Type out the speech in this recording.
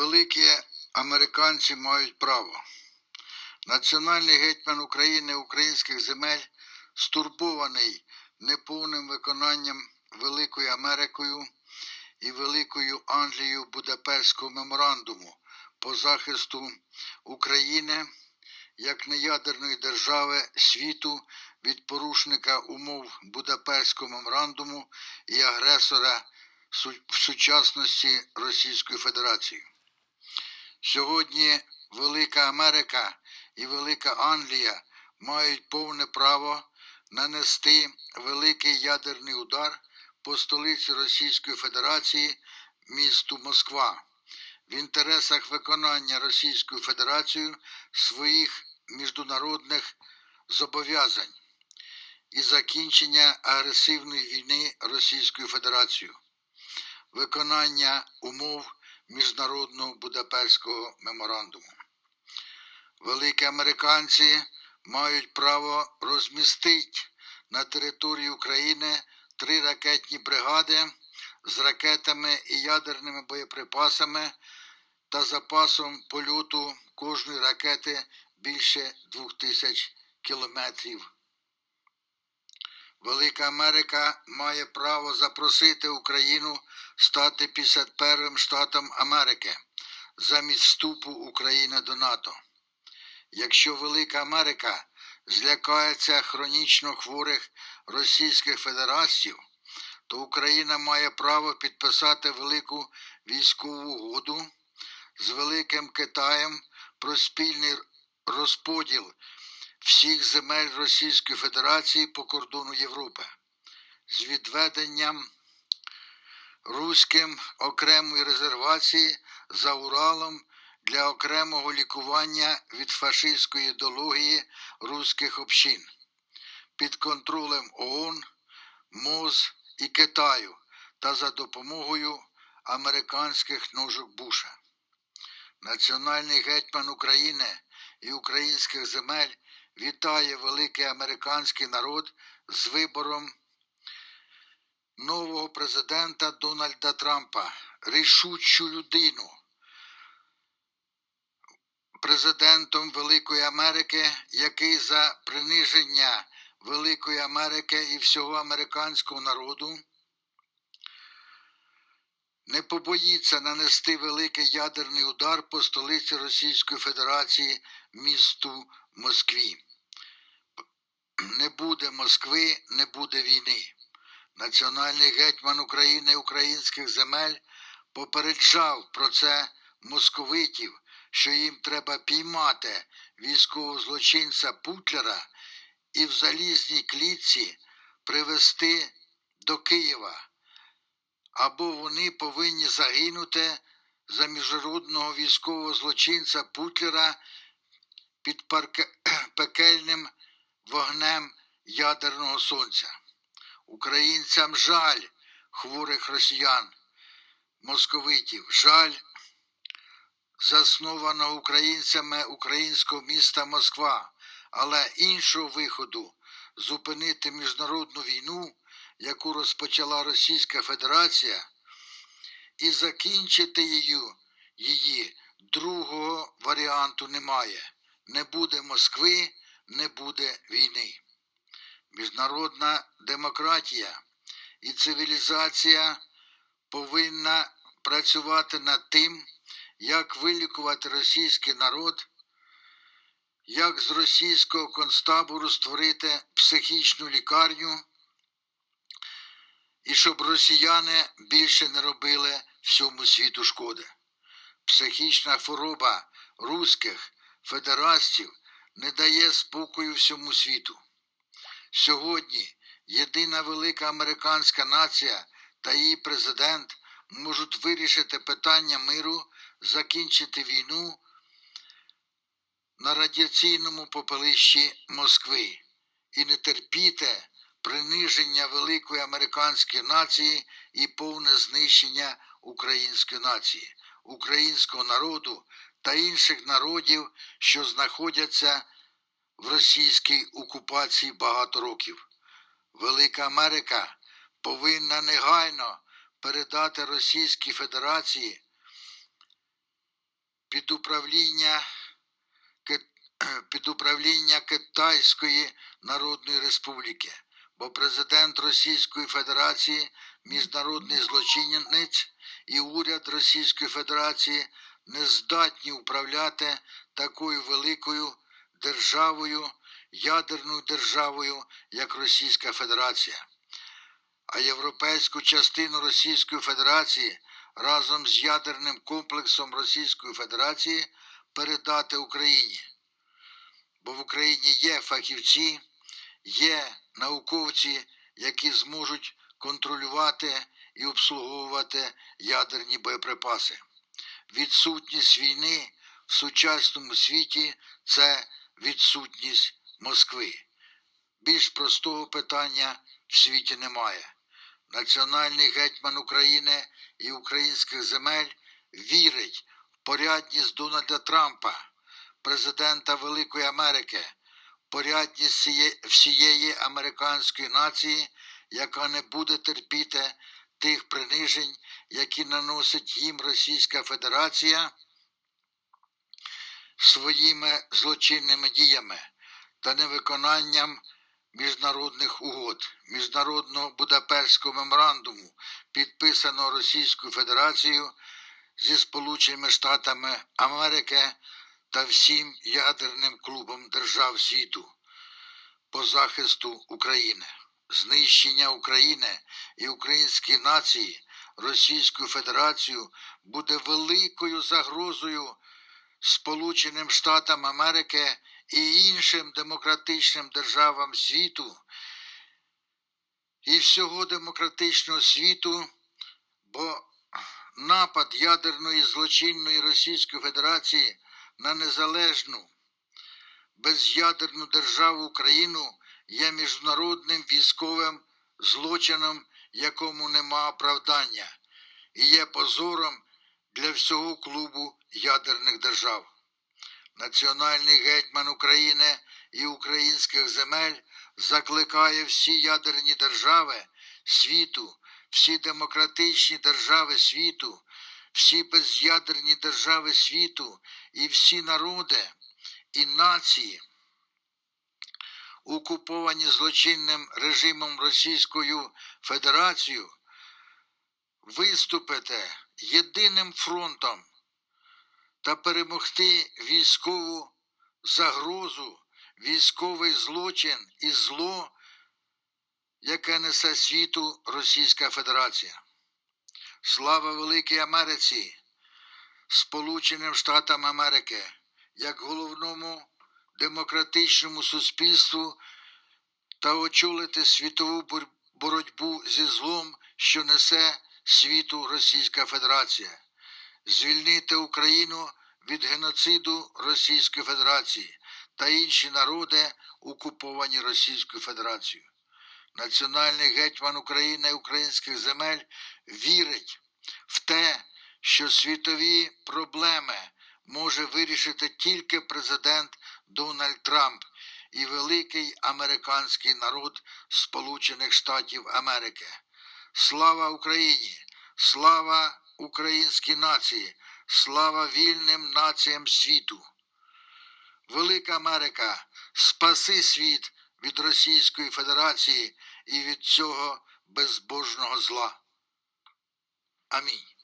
великі американці мають право. Національний гетьман України українських земель стурбований неповним виконанням Великою Америкою і Великою Англією Будапештського меморандуму по захисту України як неядерної держави світу від порушника умов Будапештського меморандуму і агресора в сучасності Російської Федерації. Сьогодні Велика Америка і Велика Англія мають повне право нанести великий ядерний удар по столиці Російської Федерації місту Москва в інтересах виконання Російською Федерацією своїх міжнародних зобов'язань і закінчення агресивної війни Російською Федерацією, виконання умов міжнародного Будапештського меморандуму. Великі американці мають право розмістити на території України три ракетні бригади з ракетами і ядерними боєприпасами та запасом польоту кожної ракети більше 2000 кілометрів. Велика Америка має право запросити Україну стати 51 штатом Америки замість вступу України до НАТО. Якщо Велика Америка злякається хронічно хворих російських федерастів, то Україна має право підписати велику військову угоду з Великим Китаєм про спільний розподіл всіх земель Російської Федерації по кордону Європи з відведенням руським окремої резервації за Уралом для окремого лікування від фашистської ідеології руських общин під контролем ООН, МОЗ і Китаю та за допомогою американських ножок Буша. Національний гетьман України і українських земель вітає великий американський народ з вибором нового президента Дональда Трампа, рішучу людину, президентом Великої Америки, який за приниження Великої Америки і всього американського народу не побоїться нанести великий ядерний удар по столиці Російської Федерації місту Москві. Не буде Москви, не буде війни. Національний гетьман України українських земель попереджав про це московитів, що їм треба піймати військового злочинця Путлера і в залізній клітці привезти до Києва або вони повинні загинути за міжнародного військового злочинця Путлера під парке- пекельним вогнем ядерного сонця. Українцям жаль хворих росіян, московитів, жаль заснованого українцями українського міста Москва, але іншого виходу зупинити міжнародну війну, яку розпочала Російська Федерація, і закінчити її, її другого варіанту немає. Не буде Москви, не буде війни. Міжнародна демократія і цивілізація повинна працювати над тим, як вилікувати російський народ, як з російського концтабору створити психічну лікарню, і щоб росіяни більше не робили всьому світу шкоди. Психічна хвороба руських федерастів не дає спокою всьому світу. Сьогодні єдина велика американська нація та її президент можуть вирішити питання миру, закінчити війну на радіаційному попелищі Москви і не терпіти приниження великої американської нації і повне знищення української нації, українського народу та інших народів, що знаходяться в російській окупації багато років. Велика Америка повинна негайно передати Російській Федерації під управління під управління Китайської Народної Республіки, бо президент Російської Федерації, міжнародний злочинець і уряд Російської Федерації не здатні управляти такою великою державою, ядерною державою, як Російська Федерація. А європейську частину Російської Федерації разом з ядерним комплексом Російської Федерації передати Україні. Бо в Україні є фахівці, є науковці, які зможуть контролювати і обслуговувати ядерні боєприпаси. Відсутність війни в сучасному світі це відсутність Москви. Більш простого питання в світі немає. Національний гетьман України і українських земель вірить в порядність Дональда Трампа, президента Великої Америки, порядність всієї американської нації, яка не буде терпіти тих принижень, які наносить їм Російська Федерація своїми злочинними діями та невиконанням міжнародних угод, міжнародного Будапештського меморандуму, підписаного Російською Федерацією зі Сполученими Штатами Америки та всім ядерним клубом держав світу по захисту України. Знищення України і української нації Російською Федерацією буде великою загрозою Сполученим Штатам Америки і іншим демократичним державам світу. І всього демократичного світу, бо напад ядерної злочинної Російської Федерації на незалежну без'ядерну державу Україну є міжнародним військовим злочином, якому нема оправдання, і є позором для всього клубу ядерних держав. Національний гетьман України і українських земель закликає всі ядерні держави світу, всі демократичні держави світу, всі без'ядерні держави світу і всі народи і нації, окуповані злочинним режимом Російською Федерацією, виступити єдиним фронтом та перемогти військову загрозу, військовий злочин і зло, яке несе світу Російська Федерація. Слава Великій Америці, Сполученим Штатам Америки, як головному демократичному суспільству та очолити світову боротьбу зі злом, що несе світу Російська Федерація звільнити Україну від геноциду Російської Федерації та інші народи, окуповані Російською Федерацією. Національний гетьман України і українських земель вірить в те, що світові проблеми може вирішити тільки президент Дональд Трамп і великий американський народ Сполучених Штатів Америки. Слава Україні! Слава українській нації! Слава вільним націям світу! Велика Америка, спаси світ від Російської Федерації і від цього безбожного зла. Амінь.